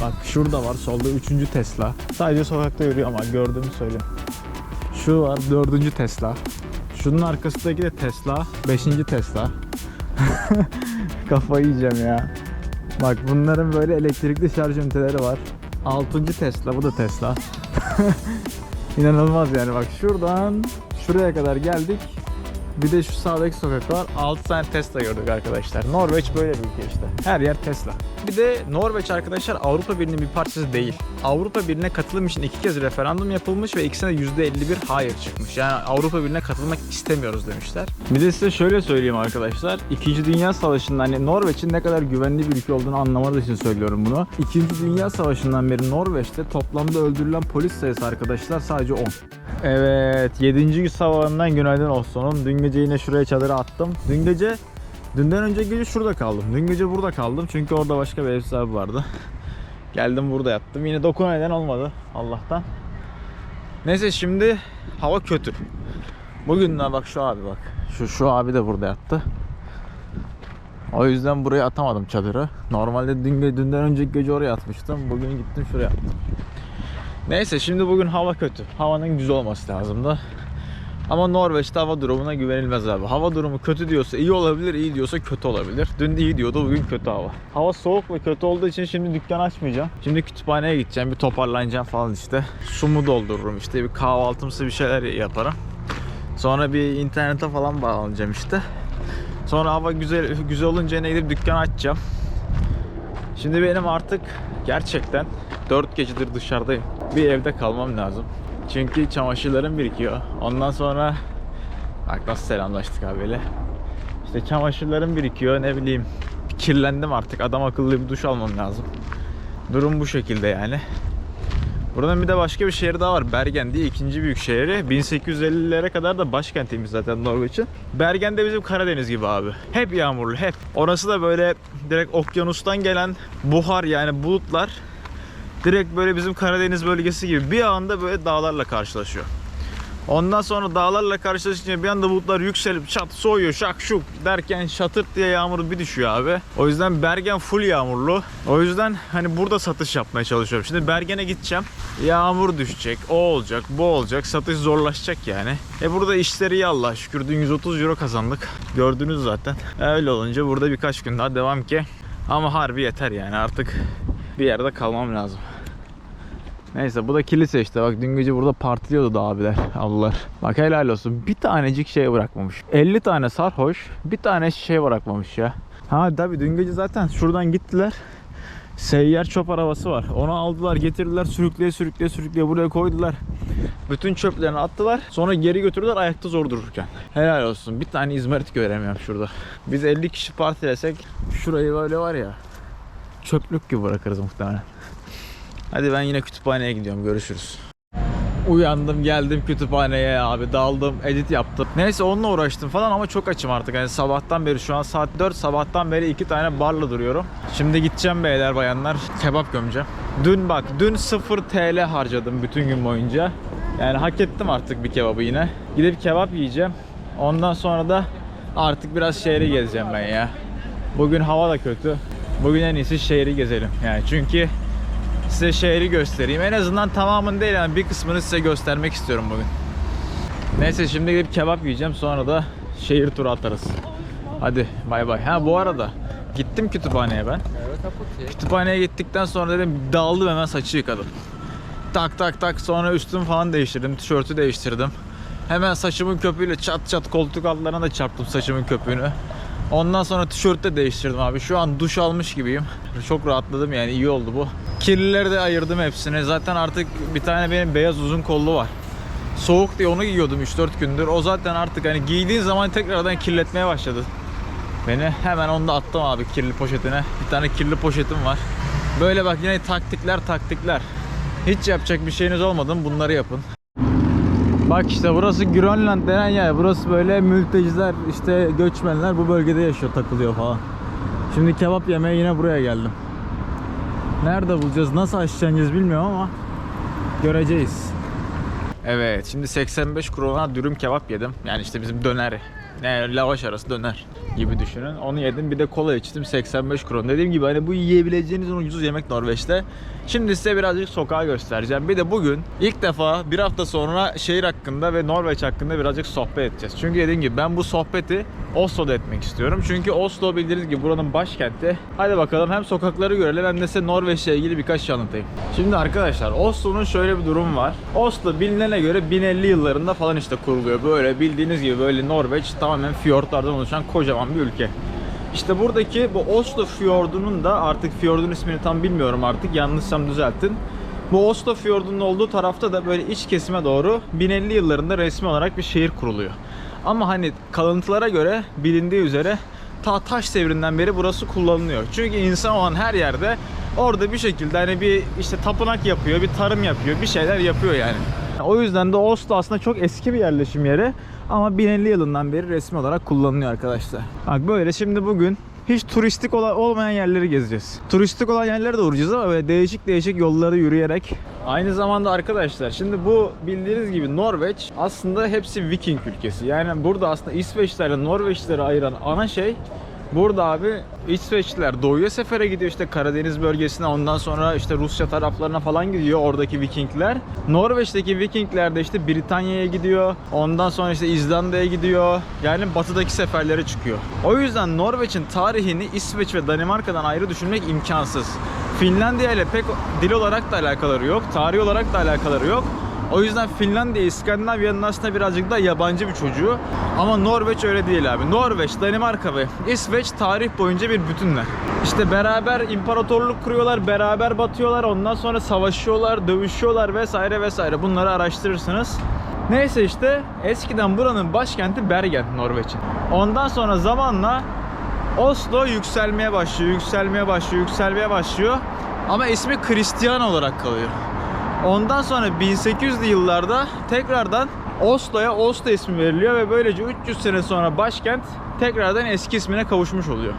Bak şurada var solda üçüncü Tesla. Sadece sokakta yürüyor ama gördüğümü söyleyeyim. Şu var dördüncü Tesla. Şunun arkasındaki de Tesla. Beşinci Tesla. Kafayı yiyeceğim ya. Bak bunların böyle elektrikli şarj üniteleri var. Altıncı Tesla bu da Tesla. İnanılmaz yani bak şuradan şuraya kadar geldik. Bir de şu sağdaki sokak var. 6 tane Tesla gördük arkadaşlar. Norveç böyle bir ülke işte. Her yer Tesla. Bir de Norveç arkadaşlar Avrupa Birliği'nin bir parçası değil. Avrupa Birliği'ne katılım için iki kez referandum yapılmış ve ikisine de %51 hayır çıkmış. Yani Avrupa Birliği'ne katılmak istemiyoruz demişler. Bir de size şöyle söyleyeyim arkadaşlar. İkinci Dünya Savaşı'nda hani Norveç'in ne kadar güvenli bir ülke olduğunu anlamanız için söylüyorum bunu. İkinci Dünya Savaşı'ndan beri Norveç'te toplamda öldürülen polis sayısı arkadaşlar sadece 10. Evet 7. sabahından günaydın olsun. Dün gece yine şuraya çadırı attım. Dün gece Dünden önceki gece şurada kaldım. Dün gece burada kaldım çünkü orada başka bir ev sahibi vardı. Geldim burada yattım. Yine dokun neden olmadı Allah'tan. Neyse şimdi hava kötü. Bugün de bak şu abi bak. Şu şu abi de burada yattı. O yüzden buraya atamadım çadırı. Normalde dün dünden önceki gece oraya atmıştım. Bugün gittim şuraya attım. Neyse şimdi bugün hava kötü. Havanın güzel olması lazımdı. Ama Norveç'te hava durumuna güvenilmez abi. Hava durumu kötü diyorsa iyi olabilir, iyi diyorsa kötü olabilir. Dün iyi diyordu, bugün kötü hava. Hava soğuk ve kötü olduğu için şimdi dükkan açmayacağım. Şimdi kütüphaneye gideceğim, bir toparlanacağım falan işte. Sumu doldururum işte, bir kahvaltımsı bir şeyler yaparım. Sonra bir internete falan bağlanacağım işte. Sonra hava güzel güzel olunca yine gidip dükkan açacağım. Şimdi benim artık gerçekten 4 gecedir dışarıdayım. Bir evde kalmam lazım. Çünkü çamaşırlarım birikiyor. Ondan sonra bak nasıl selamlaştık abiyle. İşte çamaşırlarım birikiyor ne bileyim. Kirlendim artık. Adam akıllı bir duş almam lazım. Durum bu şekilde yani. Buradan bir de başka bir şehir daha var. Bergen diye ikinci büyük şehri. 1850'lere kadar da başkentiymiş zaten Norveç'in. Bergen de bizim Karadeniz gibi abi. Hep yağmurlu hep. Orası da böyle direkt okyanustan gelen buhar yani bulutlar direkt böyle bizim Karadeniz bölgesi gibi bir anda böyle dağlarla karşılaşıyor. Ondan sonra dağlarla karşılaşınca bir anda bulutlar yükselip çat soğuyor şak şuk derken şatırt diye yağmur bir düşüyor abi. O yüzden Bergen full yağmurlu. O yüzden hani burada satış yapmaya çalışıyorum. Şimdi Bergen'e gideceğim. Yağmur düşecek, o olacak, bu olacak. Satış zorlaşacak yani. E burada işleri iyi Allah şükür. Dün 130 euro kazandık. Gördünüz zaten. Öyle olunca burada birkaç gün daha devam ki. Ama harbi yeter yani artık bir yerde kalmam lazım. Neyse bu da kilise işte bak dün gece burada partiliyordu da abiler ablalar. Bak helal olsun bir tanecik şey bırakmamış. 50 tane sarhoş bir tane şey bırakmamış ya. Ha tabi dün gece zaten şuradan gittiler. Seyyar çöp arabası var. Onu aldılar getirdiler sürükleye sürükleye sürükleye buraya koydular. Bütün çöplerini attılar. Sonra geri götürdüler ayakta zor dururken. Helal olsun. Bir tane izmarit göremiyorum şurada. Biz 50 kişi partilesek şurayı böyle var ya çöplük gibi bırakırız muhtemelen. Hadi ben yine kütüphaneye gidiyorum. Görüşürüz. Uyandım geldim kütüphaneye abi daldım edit yaptım. Neyse onunla uğraştım falan ama çok açım artık. Yani sabahtan beri şu an saat 4 sabahtan beri iki tane barla duruyorum. Şimdi gideceğim beyler bayanlar kebap gömeceğim. Dün bak dün 0 TL harcadım bütün gün boyunca. Yani hak ettim artık bir kebabı yine. Gidip kebap yiyeceğim. Ondan sonra da artık biraz şehri gezeceğim ben ya. Bugün hava da kötü. Bugün en iyisi şehri gezelim. Yani çünkü size şehri göstereyim. En azından tamamını değil yani bir kısmını size göstermek istiyorum bugün. Neyse şimdi gidip kebap yiyeceğim sonra da şehir turu atarız. Hadi bay bay. Ha bu arada gittim kütüphaneye ben. Kütüphaneye gittikten sonra dedim daldım hemen saçı yıkadım. Tak tak tak sonra üstümü falan değiştirdim. Tişörtü değiştirdim. Hemen saçımın köpüğüyle çat çat koltuk altlarına da çarptım saçımın köpüğünü. Ondan sonra tişörtü de değiştirdim abi. Şu an duş almış gibiyim. Çok rahatladım yani iyi oldu bu. Kirlileri de ayırdım hepsini. Zaten artık bir tane benim beyaz uzun kollu var. Soğuk diye onu giyiyordum 3-4 gündür. O zaten artık hani giydiğin zaman tekrardan kirletmeye başladı. Beni hemen onu da attım abi kirli poşetine. Bir tane kirli poşetim var. Böyle bak yine taktikler taktikler. Hiç yapacak bir şeyiniz olmadı mı bunları yapın. Bak işte burası Grönland denen yer. Burası böyle mülteciler, işte göçmenler bu bölgede yaşıyor, takılıyor falan. Şimdi kebap yemeye yine buraya geldim. Nerede bulacağız, nasıl aşacağız bilmiyorum ama göreceğiz. Evet, şimdi 85 krona dürüm kebap yedim. Yani işte bizim döner. Ne lavaş arası döner. Gibi düşünün. Onu yedim bir de kola içtim 85 kron. Dediğim gibi hani bu yiyebileceğiniz en ucuz yemek Norveç'te. Şimdi size birazcık sokağı göstereceğim. Bir de bugün ilk defa bir hafta sonra şehir hakkında ve Norveç hakkında birazcık sohbet edeceğiz. Çünkü dediğim gibi ben bu sohbeti Oslo'da etmek istiyorum. Çünkü Oslo bildiğiniz gibi buranın başkenti. Hadi bakalım hem sokakları görelim hem de size Norveç'le ilgili birkaç şey anlatayım. Şimdi arkadaşlar Oslo'nun şöyle bir durum var. Oslo bilinene göre 1050 yıllarında falan işte kuruluyor. Böyle bildiğiniz gibi böyle Norveç tamamen fiyortlardan oluşan kocaman bir ülke. İşte buradaki bu Oslo Fiyordu'nun da artık fiyordun ismini tam bilmiyorum artık yanlışsam düzeltin. Bu Oslo Fiyordu'nun olduğu tarafta da böyle iç kesime doğru 1050 yıllarında resmi olarak bir şehir kuruluyor. Ama hani kalıntılara göre bilindiği üzere ta taş devrinden beri burası kullanılıyor. Çünkü insan olan her yerde orada bir şekilde hani bir işte tapınak yapıyor, bir tarım yapıyor, bir şeyler yapıyor yani. O yüzden de Oslo aslında çok eski bir yerleşim yeri ama 1050 yılından beri resmi olarak kullanılıyor arkadaşlar. Bak böyle şimdi bugün hiç turistik ola- olmayan yerleri gezeceğiz. Turistik olan yerlere de uğrayacağız ama böyle değişik değişik yolları yürüyerek. Aynı zamanda arkadaşlar şimdi bu bildiğiniz gibi Norveç aslında hepsi Viking ülkesi. Yani burada aslında İsveçlerle Norveçleri ayıran ana şey Burada abi İsveçliler doğuya sefere gidiyor işte Karadeniz bölgesine ondan sonra işte Rusya taraflarına falan gidiyor oradaki Vikingler. Norveç'teki Vikingler de işte Britanya'ya gidiyor. Ondan sonra işte İzlanda'ya gidiyor. Yani batıdaki seferlere çıkıyor. O yüzden Norveç'in tarihini İsveç ve Danimarka'dan ayrı düşünmek imkansız. Finlandiya ile pek dil olarak da alakaları yok. Tarih olarak da alakaları yok. O yüzden Finlandiya, İskandinavya'nın aslında birazcık da yabancı bir çocuğu. Ama Norveç öyle değil abi. Norveç, Danimarka ve İsveç tarih boyunca bir bütünler. İşte beraber imparatorluk kuruyorlar, beraber batıyorlar, ondan sonra savaşıyorlar, dövüşüyorlar vesaire vesaire. Bunları araştırırsınız. Neyse işte eskiden buranın başkenti Bergen Norveç'in. Ondan sonra zamanla Oslo yükselmeye başlıyor, yükselmeye başlıyor, yükselmeye başlıyor. Ama ismi Hristiyan olarak kalıyor. Ondan sonra 1800'lü yıllarda tekrardan Oslo'ya Oslo ismi veriliyor ve böylece 300 sene sonra başkent tekrardan eski ismine kavuşmuş oluyor.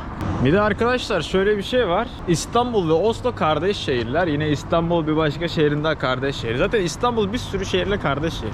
Bir de arkadaşlar şöyle bir şey var. İstanbul ve Oslo kardeş şehirler. Yine İstanbul bir başka şehrin kardeş şehir. Zaten İstanbul bir sürü şehirle kardeş şehir.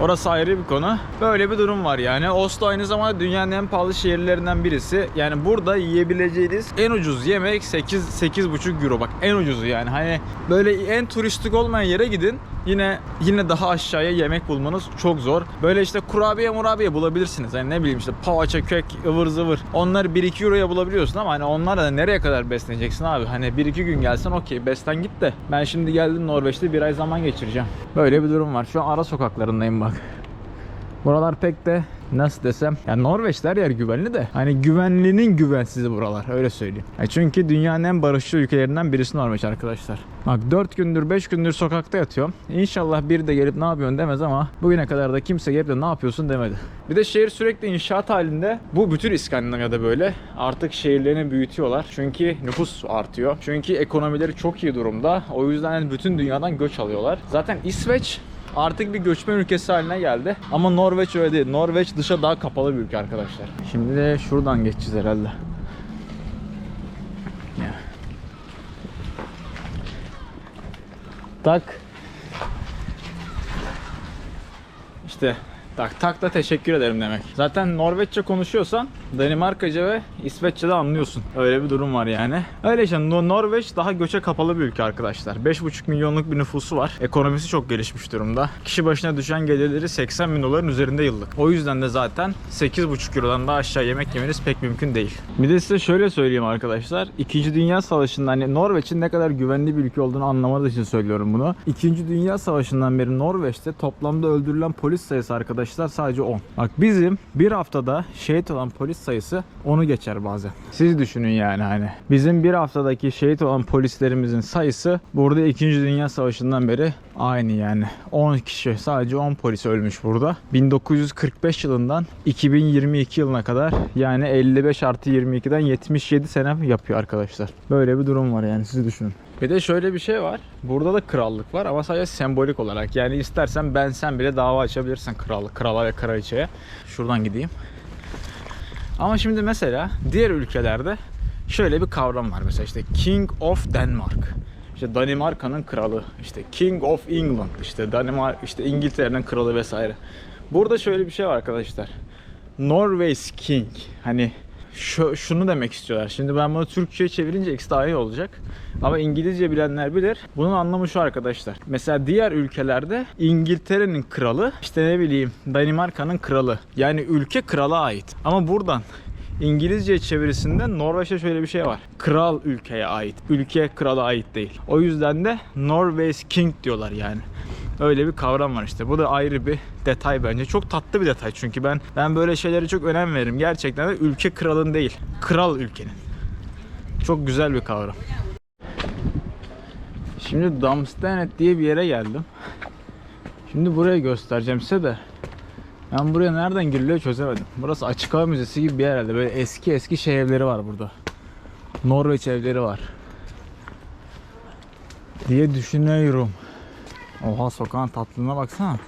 Orası ayrı bir konu. Böyle bir durum var yani. Oslo aynı zamanda dünyanın en pahalı şehirlerinden birisi. Yani burada yiyebileceğiniz en ucuz yemek 8 8,5 euro bak en ucuzu yani. Hani böyle en turistik olmayan yere gidin. Yine yine daha aşağıya yemek bulmanız çok zor. Böyle işte kurabiye murabiye bulabilirsiniz. Hani ne bileyim işte poğaça, kök, ıvır zıvır. Onları 1-2 euroya bulabiliyorsun ama hani onlarla da nereye kadar besleneceksin abi? Hani 1-2 gün gelsen okey beslen git de. Ben şimdi geldim Norveç'te bir ay zaman geçireceğim. Böyle bir durum var. Şu an ara sokaklarındayım bak. Buralar pek de nasıl desem ya Norveç'te her yer güvenli de hani güvenlinin güvensizi buralar öyle söyleyeyim. Ya çünkü dünyanın en barışçıl ülkelerinden birisi Norveç arkadaşlar. Bak 4 gündür 5 gündür sokakta yatıyorum. İnşallah biri de gelip ne yapıyorsun demez ama bugüne kadar da kimse gelip de ne yapıyorsun demedi. Bir de şehir sürekli inşaat halinde. Bu bütün İskandinavya'da böyle. Artık şehirlerini büyütüyorlar. Çünkü nüfus artıyor. Çünkü ekonomileri çok iyi durumda. O yüzden bütün dünyadan göç alıyorlar. Zaten İsveç artık bir göçmen ülkesi haline geldi. Ama Norveç öyle değil. Norveç dışa daha kapalı bir ülke arkadaşlar. Şimdi de şuradan geçeceğiz herhalde. Tak. İşte tak tak da teşekkür ederim demek. Zaten Norveççe konuşuyorsan Danimarkaca ve İsveççe de anlıyorsun. Öyle bir durum var yani. Öyle işte No- Norveç daha göçe kapalı bir ülke arkadaşlar. 5,5 milyonluk bir nüfusu var. Ekonomisi çok gelişmiş durumda. Kişi başına düşen gelirleri 80 bin doların üzerinde yıllık. O yüzden de zaten 8,5 eurodan daha aşağı yemek yemeniz pek mümkün değil. Bir de size şöyle söyleyeyim arkadaşlar. İkinci Dünya Savaşı'nda hani Norveç'in ne kadar güvenli bir ülke olduğunu anlamanız için söylüyorum bunu. İkinci Dünya Savaşı'ndan beri Norveç'te toplamda öldürülen polis sayısı arkadaşlar sadece 10. Bak bizim bir haftada şehit olan polis sayısı onu geçer bazen. Siz düşünün yani hani. Bizim bir haftadaki şehit olan polislerimizin sayısı burada 2. Dünya Savaşı'ndan beri aynı yani. 10 kişi sadece 10 polis ölmüş burada. 1945 yılından 2022 yılına kadar yani 55 artı 22'den 77 sene yapıyor arkadaşlar. Böyle bir durum var yani siz düşünün. Bir de şöyle bir şey var. Burada da krallık var ama sadece sembolik olarak. Yani istersen ben sen bile dava açabilirsin krallık, krala ve kraliçeye. Şuradan gideyim. Ama şimdi mesela diğer ülkelerde şöyle bir kavram var. Mesela işte King of Denmark. İşte Danimarka'nın kralı, işte King of England, işte Danimark, işte İngiltere'nin kralı vesaire. Burada şöyle bir şey var arkadaşlar. Norway's King. Hani şu, şunu demek istiyorlar. Şimdi ben bunu Türkçe'ye çevirince ikisi daha iyi olacak. Ama İngilizce bilenler bilir. Bunun anlamı şu arkadaşlar. Mesela diğer ülkelerde İngiltere'nin kralı, işte ne bileyim Danimarka'nın kralı. Yani ülke krala ait. Ama buradan İngilizce çevirisinde Norveç'te şöyle bir şey var. Kral ülkeye ait. Ülke krala ait değil. O yüzden de Norway's King diyorlar yani. Öyle bir kavram var işte. Bu da ayrı bir detay bence. Çok tatlı bir detay çünkü ben ben böyle şeylere çok önem veririm. Gerçekten de ülke kralın değil. Kral ülkenin. Çok güzel bir kavram. Şimdi Damstenet diye bir yere geldim. Şimdi buraya göstereceğim size de. Ben buraya nereden giriliyor çözemedim. Burası açık hava müzesi gibi bir yer herhalde. Böyle eski eski şey evleri var burada. Norveç evleri var. Diye düşünüyorum. Oha sokağın tatlılığına baksana.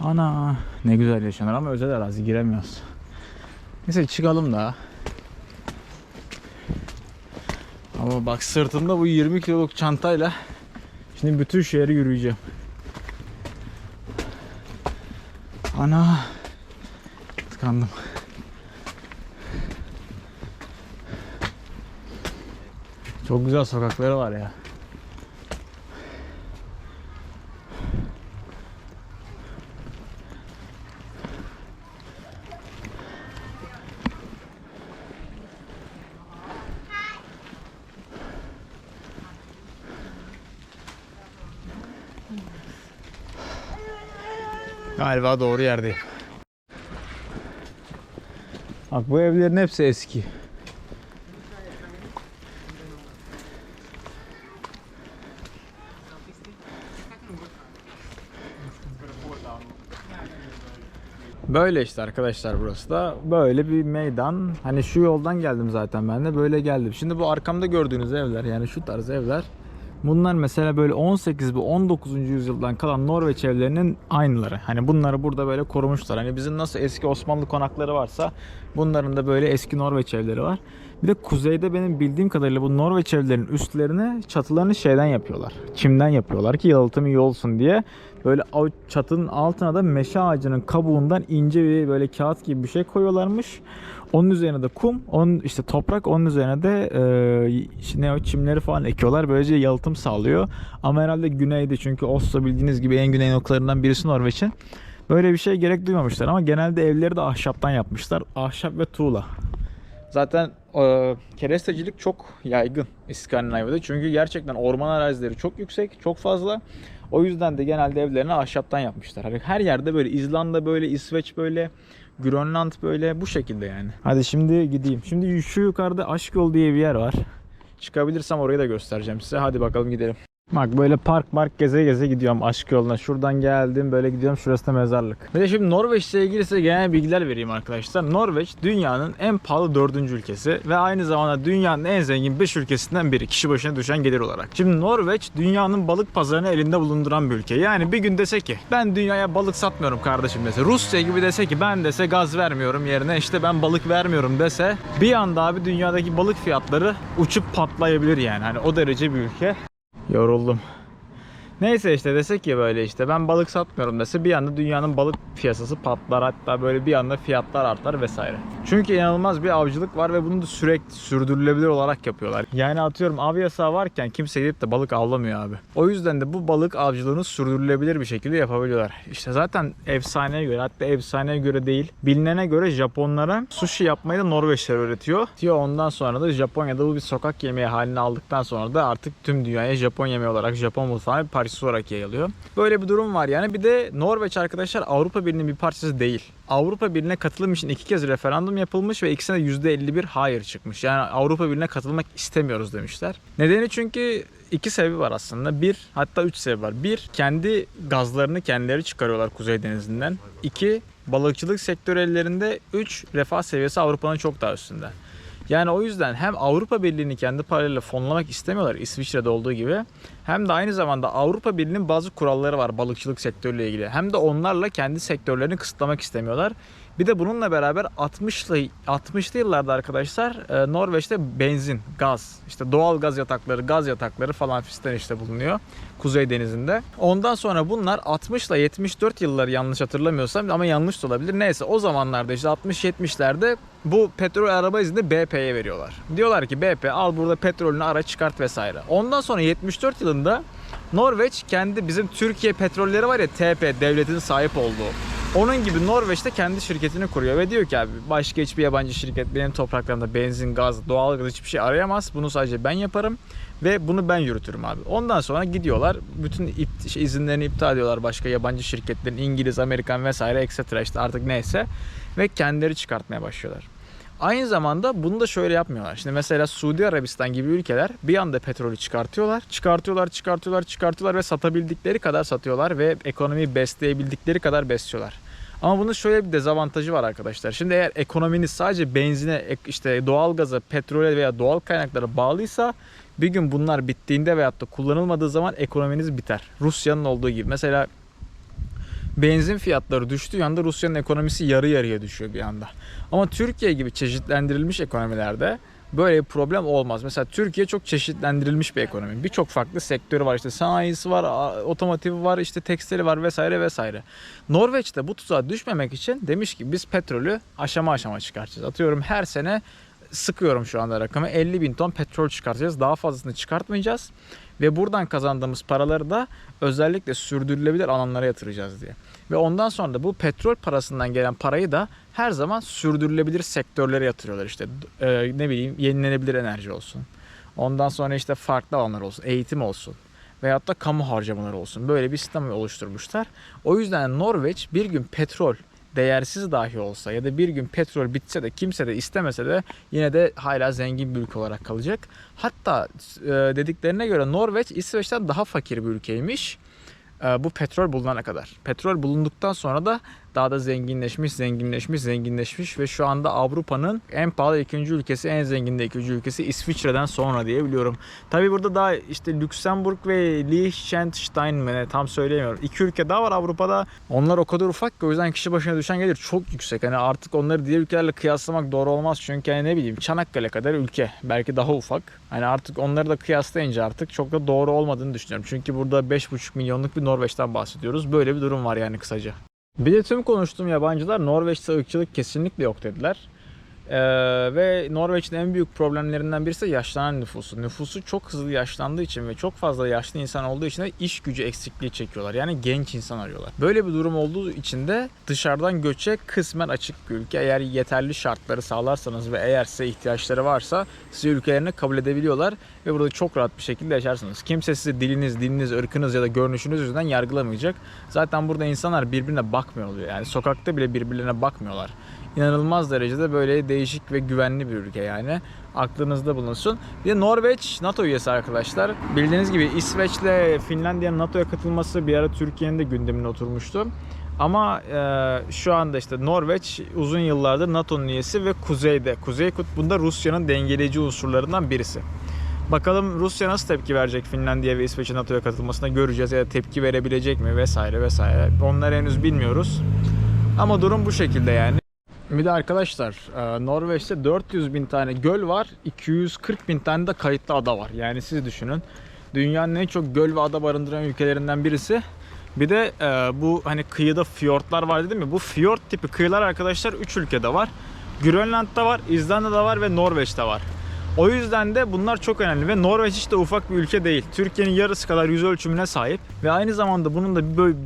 Ana ne güzel yaşanır ama özel arazi giremiyoruz. Neyse çıkalım da. Ama bak sırtımda bu 20 kiloluk çantayla şimdi bütün şehri yürüyeceğim. Ana tıkandım. Çok güzel sokakları var ya. Galiba doğru yerdeyim. Bak bu evlerin hepsi eski. Böyle işte arkadaşlar burası da böyle bir meydan. Hani şu yoldan geldim zaten ben de böyle geldim. Şimdi bu arkamda gördüğünüz evler yani şu tarz evler. Bunlar mesela böyle 18 ve 19. yüzyıldan kalan Norveç evlerinin aynıları. Hani bunları burada böyle korumuşlar. Hani bizim nasıl eski Osmanlı konakları varsa bunların da böyle eski Norveç evleri var. Bir de kuzeyde benim bildiğim kadarıyla bu Norveç evlerinin üstlerini çatılarını şeyden yapıyorlar. Çimden yapıyorlar ki yalıtım iyi olsun diye. Böyle çatının altına da meşe ağacının kabuğundan ince bir böyle kağıt gibi bir şey koyuyorlarmış. Onun üzerine de kum, onun işte toprak, onun üzerine de e, ne o çimleri falan ekiyorlar. Böylece yalıtım sağlıyor. Ama herhalde güneyde çünkü Oslo bildiğiniz gibi en güney noktalarından birisi Norveç'in. Böyle bir şey gerek duymamışlar ama genelde evleri de ahşaptan yapmışlar. Ahşap ve tuğla. Zaten e, kerestecilik çok yaygın İskandinavya'da. Çünkü gerçekten orman arazileri çok yüksek, çok fazla. O yüzden de genelde evlerini ahşaptan yapmışlar. Hani her yerde böyle İzlanda böyle, İsveç böyle, Grönland böyle bu şekilde yani. Hadi şimdi gideyim. Şimdi şu yukarıda Aşk Yol diye bir yer var. Çıkabilirsem orayı da göstereceğim size. Hadi bakalım gidelim. Bak böyle park park geze geze gidiyorum aşk yoluna. Şuradan geldim böyle gidiyorum şurası da mezarlık. Bir de şimdi Norveç'le ilgili size genel bilgiler vereyim arkadaşlar. Norveç dünyanın en pahalı dördüncü ülkesi ve aynı zamanda dünyanın en zengin 5 ülkesinden biri kişi başına düşen gelir olarak. Şimdi Norveç dünyanın balık pazarını elinde bulunduran bir ülke. Yani bir gün dese ki ben dünyaya balık satmıyorum kardeşim dese. Rusya gibi dese ki ben dese gaz vermiyorum yerine işte ben balık vermiyorum dese bir anda abi dünyadaki balık fiyatları uçup patlayabilir yani. Hani o derece bir ülke. Yoruldum. Neyse işte desek ki böyle işte ben balık satmıyorum dese bir anda dünyanın balık piyasası patlar hatta böyle bir anda fiyatlar artar vesaire. Çünkü inanılmaz bir avcılık var ve bunu da sürekli sürdürülebilir olarak yapıyorlar. Yani atıyorum av yasağı varken kimse gidip de balık avlamıyor abi. O yüzden de bu balık avcılığını sürdürülebilir bir şekilde yapabiliyorlar. İşte zaten efsaneye göre hatta efsaneye göre değil bilinene göre Japonlara sushi yapmayı da Norveçler öğretiyor. Diyor ondan sonra da Japonya'da bu bir sokak yemeği haline aldıktan sonra da artık tüm dünyaya Japon yemeği olarak Japon mutfağı bir parçası olarak yayılıyor. Böyle bir durum var yani. Bir de Norveç arkadaşlar Avrupa Birliği'nin bir parçası değil. Avrupa Birliği'ne katılım için iki kez referandum yapılmış ve ikisine %51 hayır çıkmış. Yani Avrupa Birliği'ne katılmak istemiyoruz demişler. Nedeni çünkü iki sebebi var aslında. Bir hatta üç sebebi var. Bir kendi gazlarını kendileri çıkarıyorlar Kuzey Denizi'nden. İki balıkçılık sektörü ellerinde. Üç refah seviyesi Avrupa'nın çok daha üstünde. Yani o yüzden hem Avrupa Birliği'ni kendi parayla fonlamak istemiyorlar İsviçre'de olduğu gibi. Hem de aynı zamanda Avrupa Birliği'nin bazı kuralları var balıkçılık sektörüyle ilgili. Hem de onlarla kendi sektörlerini kısıtlamak istemiyorlar. Bir de bununla beraber 60'lı 60'lı yıllarda arkadaşlar e, Norveç'te benzin, gaz, işte doğal gaz yatakları, gaz yatakları falan fistan işte bulunuyor Kuzey Denizi'nde. Ondan sonra bunlar 60 ile 74 yılları yanlış hatırlamıyorsam ama yanlış da olabilir. Neyse o zamanlarda işte 60-70'lerde bu petrol araba izni BP'ye veriyorlar. Diyorlar ki BP al burada petrolünü ara çıkart vesaire. Ondan sonra 74 yılında Norveç kendi bizim Türkiye petrolleri var ya TP devletin sahip olduğu. Onun gibi Norveç'te kendi şirketini kuruyor ve diyor ki abi başka hiçbir yabancı şirket benim topraklarımda benzin, gaz, doğal gaz hiçbir şey arayamaz. Bunu sadece ben yaparım ve bunu ben yürütürüm abi. Ondan sonra gidiyorlar bütün ip- şey, izinlerini iptal ediyorlar başka yabancı şirketlerin İngiliz, Amerikan vesaire etc. işte artık neyse ve kendileri çıkartmaya başlıyorlar. Aynı zamanda bunu da şöyle yapmıyorlar. Şimdi mesela Suudi Arabistan gibi ülkeler bir anda petrolü çıkartıyorlar. Çıkartıyorlar, çıkartıyorlar, çıkartıyorlar ve satabildikleri kadar satıyorlar ve ekonomiyi besleyebildikleri kadar besliyorlar. Ama bunun şöyle bir dezavantajı var arkadaşlar. Şimdi eğer ekonominiz sadece benzine, işte doğalgaza, petrole veya doğal kaynaklara bağlıysa bir gün bunlar bittiğinde veyahut da kullanılmadığı zaman ekonominiz biter. Rusya'nın olduğu gibi. Mesela benzin fiyatları düştüğü anda Rusya'nın ekonomisi yarı yarıya düşüyor bir anda. Ama Türkiye gibi çeşitlendirilmiş ekonomilerde böyle bir problem olmaz. Mesela Türkiye çok çeşitlendirilmiş bir ekonomi. Birçok farklı sektörü var. İşte sanayisi var, otomotivi var, işte tekstili var vesaire vesaire. Norveç'te bu tuzağa düşmemek için demiş ki biz petrolü aşama aşama çıkartacağız. Atıyorum her sene sıkıyorum şu anda rakamı 50 bin ton petrol çıkartacağız. Daha fazlasını çıkartmayacağız. Ve buradan kazandığımız paraları da özellikle sürdürülebilir alanlara yatıracağız diye. Ve ondan sonra da bu petrol parasından gelen parayı da her zaman sürdürülebilir sektörlere yatırıyorlar. İşte e, ne bileyim yenilenebilir enerji olsun. Ondan sonra işte farklı alanlar olsun, eğitim olsun veyahut da kamu harcamaları olsun. Böyle bir sistem oluşturmuşlar. O yüzden Norveç bir gün petrol değersiz dahi olsa ya da bir gün petrol bitse de kimse de istemese de yine de hala zengin bir ülke olarak kalacak. Hatta e, dediklerine göre Norveç İsveç'ten daha fakir bir ülkeymiş. E, bu petrol bulunana kadar. Petrol bulunduktan sonra da daha da zenginleşmiş, zenginleşmiş, zenginleşmiş ve şu anda Avrupa'nın en pahalı ikinci ülkesi, en zengin de ikinci ülkesi İsviçre'den sonra diye biliyorum. Tabi burada daha işte Lüksemburg ve Liechtenstein mi ne tam söyleyemiyorum. İki ülke daha var Avrupa'da. Onlar o kadar ufak ki o yüzden kişi başına düşen gelir çok yüksek. Hani artık onları diğer ülkelerle kıyaslamak doğru olmaz. Çünkü hani ne bileyim Çanakkale kadar ülke. Belki daha ufak. Hani artık onları da kıyaslayınca artık çok da doğru olmadığını düşünüyorum. Çünkü burada 5,5 milyonluk bir Norveç'ten bahsediyoruz. Böyle bir durum var yani kısaca. Bir de tüm konuştuğum yabancılar Norveç'te ırkçılık kesinlikle yok dediler. Ee, ve Norveç'in en büyük problemlerinden birisi yaşlanan nüfusu. Nüfusu çok hızlı yaşlandığı için ve çok fazla yaşlı insan olduğu için de iş gücü eksikliği çekiyorlar. Yani genç insan arıyorlar. Böyle bir durum olduğu için de dışarıdan göçe kısmen açık bir ülke. Eğer yeterli şartları sağlarsanız ve eğer size ihtiyaçları varsa sizi ülkelerine kabul edebiliyorlar ve burada çok rahat bir şekilde yaşarsınız. Kimse sizi diliniz, dininiz, ırkınız ya da görünüşünüz yüzünden yargılamayacak. Zaten burada insanlar birbirine bakmıyor oluyor. Yani sokakta bile birbirlerine bakmıyorlar inanılmaz derecede böyle değişik ve güvenli bir ülke yani. Aklınızda bulunsun. Bir de Norveç NATO üyesi arkadaşlar. Bildiğiniz gibi İsveç'le Finlandiya'nın NATO'ya katılması bir ara Türkiye'nin de gündemine oturmuştu. Ama e, şu anda işte Norveç uzun yıllardır NATO'nun üyesi ve kuzeyde. Kuzey kutbunda Rusya'nın dengeleyici unsurlarından birisi. Bakalım Rusya nasıl tepki verecek Finlandiya ve İsveç'in NATO'ya katılmasına göreceğiz ya tepki verebilecek mi vesaire vesaire. Onları henüz bilmiyoruz. Ama durum bu şekilde yani. Bir de arkadaşlar e, Norveç'te 400 bin tane göl var. 240 bin tane de kayıtlı ada var. Yani siz düşünün. Dünyanın en çok göl ve ada barındıran ülkelerinden birisi. Bir de e, bu hani kıyıda fiyortlar var dedim ya. Bu fiyort tipi kıyılar arkadaşlar 3 ülkede var. Grönland'da var, İzlanda'da var ve Norveç'te var. O yüzden de bunlar çok önemli ve Norveç hiç de ufak bir ülke değil. Türkiye'nin yarısı kadar yüz ölçümüne sahip ve aynı zamanda bunun da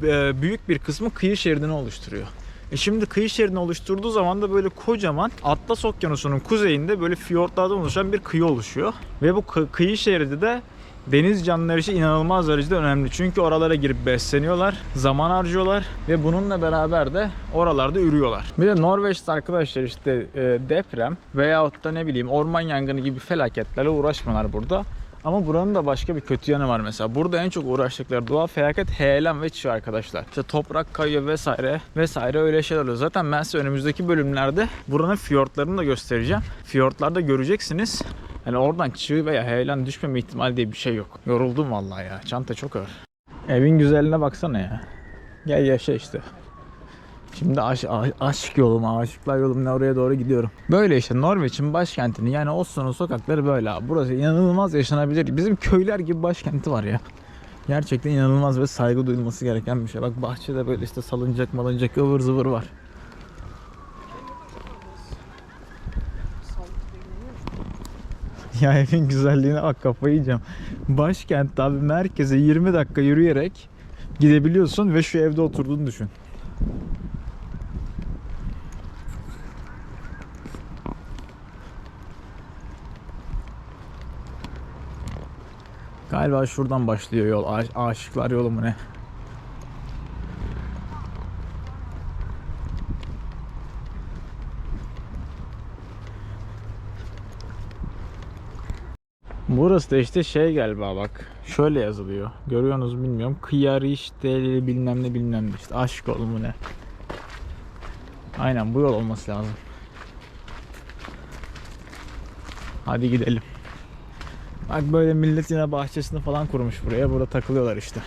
e, büyük bir kısmı kıyı şeridini oluşturuyor. E şimdi kıyı şeridini oluşturduğu zaman da böyle kocaman Atlas Okyanusu'nun kuzeyinde böyle fiyortlardan oluşan bir kıyı oluşuyor. Ve bu kı- kıyı şeridi de deniz canlıları için inanılmaz derecede önemli. Çünkü oralara girip besleniyorlar, zaman harcıyorlar ve bununla beraber de oralarda ürüyorlar. Bir de Norveç'te arkadaşlar işte e, deprem veyahut da ne bileyim orman yangını gibi felaketlerle uğraşmıyorlar burada. Ama buranın da başka bir kötü yanı var mesela. Burada en çok uğraştıkları doğal felaket heyelan ve çığ arkadaşlar. İşte toprak kayıyor vesaire vesaire öyle şeyler oluyor. Zaten ben size önümüzdeki bölümlerde buranın fiyortlarını da göstereceğim. Fiyortlarda göreceksiniz. Yani oradan çığ veya heyelan düşmeme ihtimali diye bir şey yok. Yoruldum vallahi ya. Çanta çok ağır. Evin güzelliğine baksana ya. Gel yaşa işte. Şimdi aş- a- aşk yolum, aşıklar yolum ne oraya doğru gidiyorum. Böyle işte Norveç'in başkentini yani Oslo'nun sokakları böyle abi. Burası inanılmaz yaşanabilir. Bizim köyler gibi başkenti var ya. Gerçekten inanılmaz ve saygı duyulması gereken bir şey. Bak bahçede böyle işte salıncak malıncak ıvır zıvır var. Ya evin güzelliğine bak kafayı yiyeceğim. Başkent abi merkeze 20 dakika yürüyerek gidebiliyorsun ve şu evde oturduğunu düşün. Galiba şuradan başlıyor yol. A- aşıklar yolu mu ne? Burası da işte şey galiba bak. Şöyle yazılıyor. Görüyorsunuz bilmiyorum. Kıyar işte bilmem ne bilmem ne işte. Aşk yolu mu ne? Aynen bu yol olması lazım. Hadi gidelim. Bak böyle millet yine bahçesini falan kurmuş buraya. Burada takılıyorlar işte.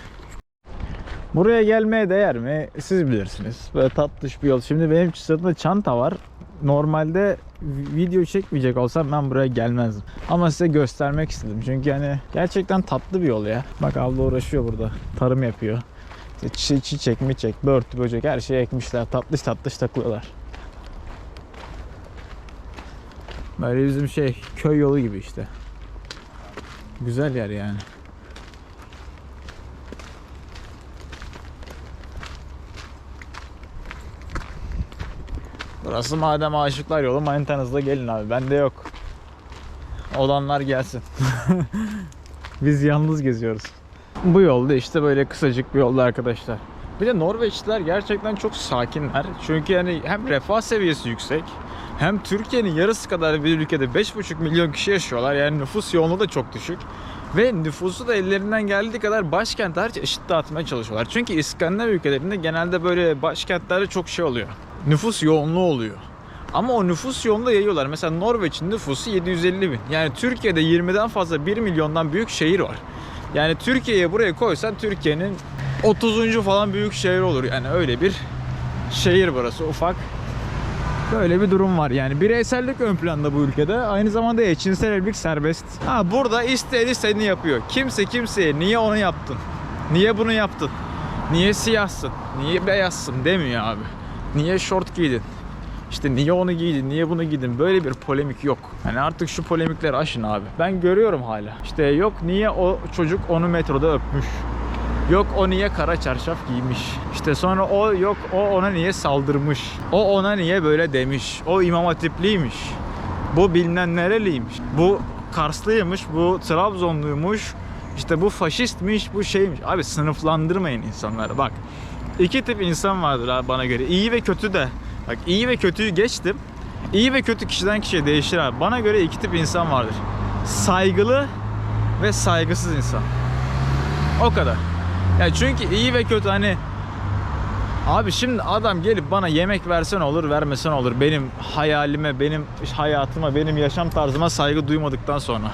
Buraya gelmeye değer mi? Siz bilirsiniz. Böyle tatlış bir yol. Şimdi benim sırtımda çanta var. Normalde video çekmeyecek olsam ben buraya gelmezdim. Ama size göstermek istedim. Çünkü yani gerçekten tatlı bir yol ya. Bak abla uğraşıyor burada. Tarım yapıyor. İşte çi- çiçek miçek, börtü böcek her şeyi ekmişler. Tatlış tatlış takılıyorlar. Böyle bizim şey köy yolu gibi işte. Güzel yer yani. Burası madem aşıklar yolu manitanızla gelin abi. Bende yok. Olanlar gelsin. Biz yalnız geziyoruz. Bu yolda işte böyle kısacık bir yolda arkadaşlar. Bir de Norveçliler gerçekten çok sakinler. Çünkü yani hem refah seviyesi yüksek hem Türkiye'nin yarısı kadar bir ülkede 5,5 milyon kişi yaşıyorlar. Yani nüfus yoğunluğu da çok düşük. Ve nüfusu da ellerinden geldiği kadar başkent hariç eşit dağıtmaya çalışıyorlar. Çünkü İskandinav ülkelerinde genelde böyle başkentlerde çok şey oluyor. Nüfus yoğunluğu oluyor. Ama o nüfus yoğunluğu yayıyorlar. Mesela Norveç'in nüfusu 750 bin. Yani Türkiye'de 20'den fazla 1 milyondan büyük şehir var. Yani Türkiye'ye buraya koysan Türkiye'nin 30. falan büyük şehir olur. Yani öyle bir şehir burası ufak. Böyle bir durum var yani. Bireysellik ön planda bu ülkede. Aynı zamanda eşcinsel evlilik serbest. Ha burada istediği istediğini yapıyor. Kimse kimseye niye onu yaptın? Niye bunu yaptın? Niye siyahsın? Niye beyazsın demiyor abi. Niye şort giydin? İşte niye onu giydin, niye bunu giydin? Böyle bir polemik yok. Yani artık şu polemikleri aşın abi. Ben görüyorum hala. İşte yok niye o çocuk onu metroda öpmüş? Yok o niye kara çarşaf giymiş? İşte sonra o yok o ona niye saldırmış? O ona niye böyle demiş? O imam hatipliymiş. Bu bilmem nereliymiş. Bu Karslıymış, bu Trabzonluymuş. İşte bu faşistmiş, bu şeymiş. Abi sınıflandırmayın insanları. Bak iki tip insan vardır abi bana göre. İyi ve kötü de. Bak iyi ve kötüyü geçtim. İyi ve kötü kişiden kişiye değişir abi. Bana göre iki tip insan vardır. Saygılı ve saygısız insan. O kadar. Ya çünkü iyi ve kötü hani Abi şimdi adam gelip bana yemek versen olur, vermesen olur. Benim hayalime, benim hayatıma, benim yaşam tarzıma saygı duymadıktan sonra.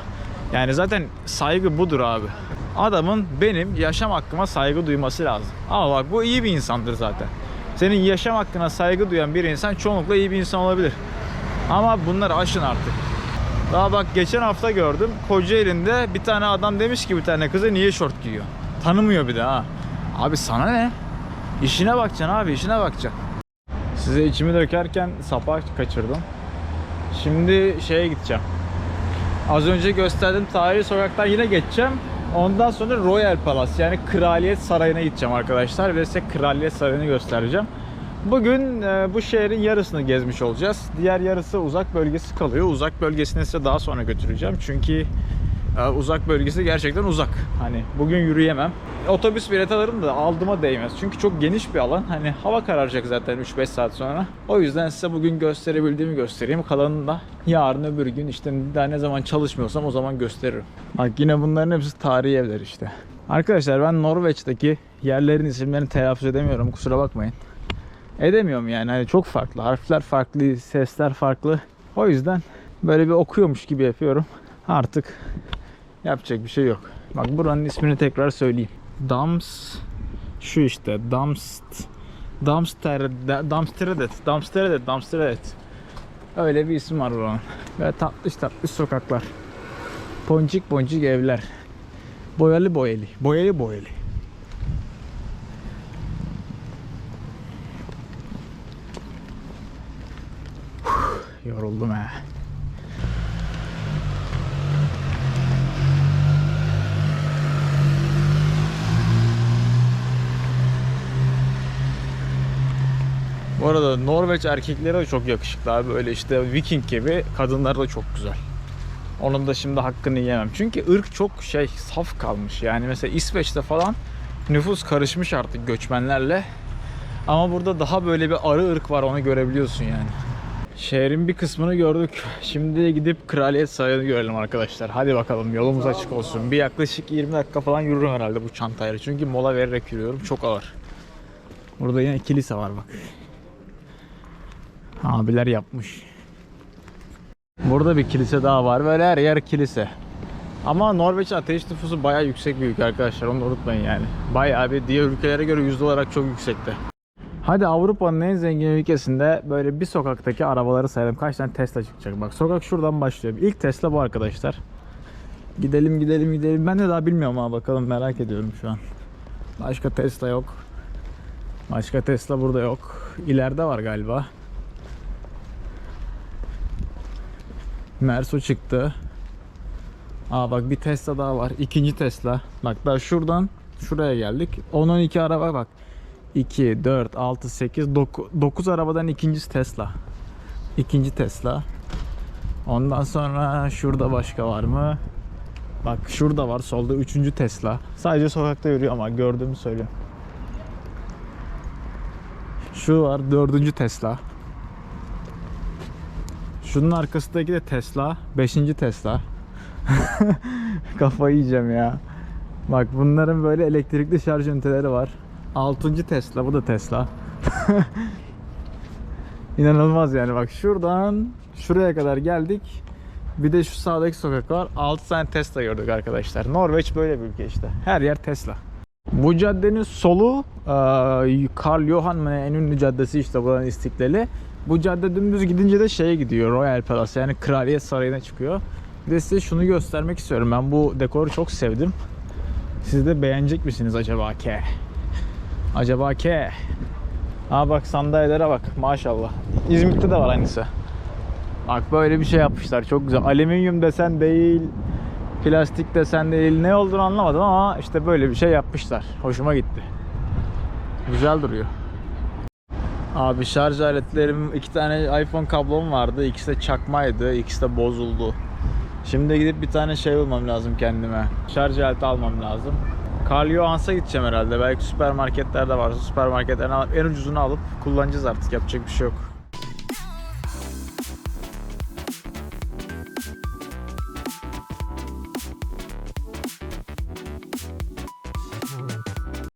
Yani zaten saygı budur abi. Adamın benim yaşam hakkıma saygı duyması lazım. Ama bak bu iyi bir insandır zaten. Senin yaşam hakkına saygı duyan bir insan çoğunlukla iyi bir insan olabilir. Ama bunları aşın artık. Daha bak geçen hafta gördüm. Kocaeli'nde bir tane adam demiş ki bir tane kıza niye şort giyiyor? Tanımıyor bir de ha. Abi sana ne? İşine bakacaksın abi işine bakacaksın. Size içimi dökerken sapa kaçırdım. Şimdi şeye gideceğim. Az önce gösterdiğim tarihi sokaktan yine geçeceğim. Ondan sonra Royal Palace yani Kraliyet Sarayı'na gideceğim arkadaşlar ve size Kraliyet Sarayı'nı göstereceğim. Bugün e, bu şehrin yarısını gezmiş olacağız. Diğer yarısı uzak bölgesi kalıyor. Uzak bölgesine size daha sonra götüreceğim. Çünkü uzak bölgesi gerçekten uzak. Hani bugün yürüyemem. Otobüs bileti alırım da aldığıma değmez. Çünkü çok geniş bir alan. Hani hava kararacak zaten 3-5 saat sonra. O yüzden size bugün gösterebildiğimi göstereyim. Kalanını da yarın öbür gün işte daha ne zaman çalışmıyorsam o zaman gösteririm. Bak yine bunların hepsi tarihi evler işte. Arkadaşlar ben Norveç'teki yerlerin isimlerini telaffuz edemiyorum. Kusura bakmayın. Edemiyorum yani. Hani çok farklı. Harfler farklı, sesler farklı. O yüzden böyle bir okuyormuş gibi yapıyorum. Artık yapacak bir şey yok. Bak buranın ismini tekrar söyleyeyim. Dams şu işte Damst Dumpster, Dumpsteredet, Dumpsteredet, Dumpsteredet. Öyle bir isim var buranın. Ve tatlış tatlış sokaklar. Poncik poncik evler. Boyalı boyalı. Boyalı boyalı. Yoruldum he. Bu arada Norveç erkekleri de çok yakışıklı abi. Böyle işte Viking gibi kadınlar da çok güzel. Onun da şimdi hakkını yemem. Çünkü ırk çok şey saf kalmış. Yani mesela İsveç'te falan nüfus karışmış artık göçmenlerle. Ama burada daha böyle bir arı ırk var onu görebiliyorsun yani. Şehrin bir kısmını gördük. Şimdi gidip Kraliyet Sarayı'nı görelim arkadaşlar. Hadi bakalım yolumuz açık olsun. Bir yaklaşık 20 dakika falan yürürüm herhalde bu çantayla. Çünkü mola vererek yürüyorum. Çok ağır. Burada yine kilise var bak. Abiler yapmış. Burada bir kilise daha var. Böyle her yer kilise. Ama Norveç ateist nüfusu bayağı yüksek bir ülke arkadaşlar. Onu unutmayın yani. Bayağı bir diğer ülkelere göre yüzde olarak çok yüksekte. Hadi Avrupa'nın en zengin ülkesinde böyle bir sokaktaki arabaları sayalım. Kaç tane Tesla çıkacak? Bak sokak şuradan başlıyor. İlk Tesla bu arkadaşlar. Gidelim gidelim gidelim. Ben de daha bilmiyorum ama bakalım merak ediyorum şu an. Başka Tesla yok. Başka Tesla burada yok. İleride var galiba. Merso çıktı. Aa bak bir Tesla daha var. İkinci Tesla. Bak daha şuradan şuraya geldik. 10-12 araba bak. 2, 4, 6, 8, 9, arabadan ikincisi Tesla. İkinci Tesla. Ondan sonra şurada başka var mı? Bak şurada var solda üçüncü Tesla. Sadece sokakta yürüyor ama gördüğümü söylüyorum. Şu var dördüncü Tesla. Şunun arkasındaki de Tesla. Beşinci Tesla. Kafayı yiyeceğim ya. Bak bunların böyle elektrikli şarj üniteleri var. Altıncı Tesla. Bu da Tesla. İnanılmaz yani bak şuradan şuraya kadar geldik. Bir de şu sağdaki sokak var. 6 tane Tesla gördük arkadaşlar. Norveç böyle bir ülke işte. Her yer Tesla. Bu caddenin solu Karl Johan en ünlü caddesi işte buranın istiklali. Bu cadde dümdüz gidince de şeye gidiyor Royal Palace yani Kraliyet Sarayı'na çıkıyor. Bir de size şunu göstermek istiyorum. Ben bu dekoru çok sevdim. Siz de beğenecek misiniz acaba ke? Acaba ke? Ha bak sandalyelere bak maşallah. İzmit'te de var aynısı. Bak böyle bir şey yapmışlar çok güzel. Alüminyum desen değil, plastik desen değil. Ne olduğunu anlamadım ama işte böyle bir şey yapmışlar. Hoşuma gitti. Güzel duruyor. Abi şarj aletlerim iki tane iPhone kablom vardı. İkisi de çakmaydı. İkisi de bozuldu. Şimdi gidip bir tane şey bulmam lazım kendime. Şarj aleti almam lazım. Carl Johans'a gideceğim herhalde. Belki süpermarketlerde varsa süpermarketlerden en ucuzunu alıp kullanacağız artık. Yapacak bir şey yok.